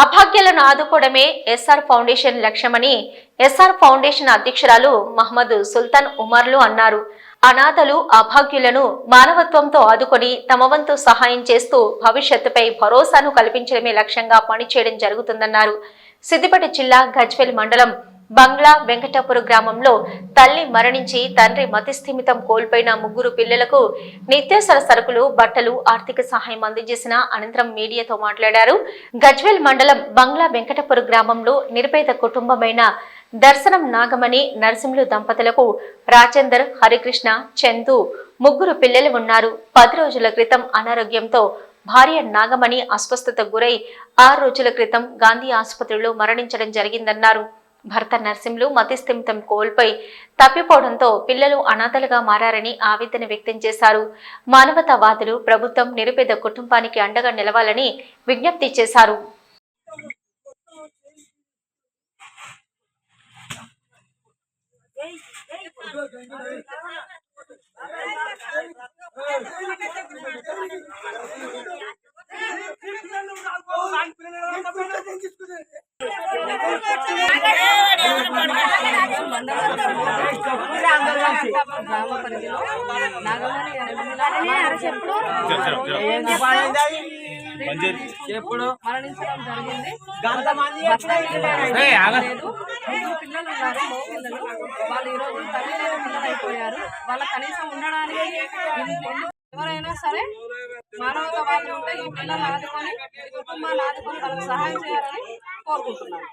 అభాగ్యులను ఆదుకోవడమే SR foundation లక్ష్యమని SR foundation అధ్యక్షురాలు మహమ్మద్ సుల్తాన్ ఉమర్లు అన్నారు. అనాథలు అభాగ్యులను మానవత్వంతో ఆదుకొని తమ వంతు సహాయం చేస్తూ భవిష్యత్తుపై భరోసాను కల్పించడమే లక్ష్యంగా పనిచేయడం జరుగుతుందన్నారు. సిద్దిపేట జిల్లా గజ్వెల్ మండలం బంగ్లా వెంకటాపురం గ్రామంలో తల్లి మరణించి తండ్రి మతిస్థిమితం కోల్పోయిన ముగ్గురు పిల్లలకు నిత్యావసర సరుకులు బట్టలు ఆర్థిక సహాయం అందజేసిన అనంతరం మీడియాతో మాట్లాడారు. గజ్వెల్ మండలం బంగ్లా వెంకటపురం గ్రామంలో నిరుపేద కుటుంబమైన దర్శనం నాగమణి నరసింహులు దంపతులకు రాజేందర్ హరికృష్ణ చందు ముగ్గురు పిల్లలు ఉన్నారు. పది రోజుల క్రితం అనారోగ్యంతో భార్య నాగమణి అస్వస్థతకు గురై ఆరు రోజుల క్రితం గాంధీ ఆసుపత్రిలో మరణించడం జరిగిందన్నారు. భర్త నరసింహులు మతిస్థిమితం కోల్పోయి తప్పిపోవడంతో పిల్లలు అనాథలుగా మారారని ఆవేదన వ్యక్తం చేశారు. మానవతావాదులు ప్రభుత్వం నిరుపేద కుటుంబానికి అండగా నిలవాలని విజ్ఞప్తి చేశారు. గ్రామ పరిధిలో నాగమణి ఎప్పుడు మరణించడం జరిగింది గంతమంది భర్త పిల్లలు లేదు ముగ్గురు ఉన్నారు మగ పిల్లలు వాళ్ళు ఈరోజు తల్లి లేని పిల్లలు వాళ్ళ కనీసం ఉండడానికి ఎవరైనా సరే మానవతావాదులు ఉంటే ఈ పిల్లలు ఆదుకొని కుటుంబాలు కుటుంబాన్ని ఆదుకొని వాళ్ళకి సహాయం చేయాలని కోరుకుంటున్నాను.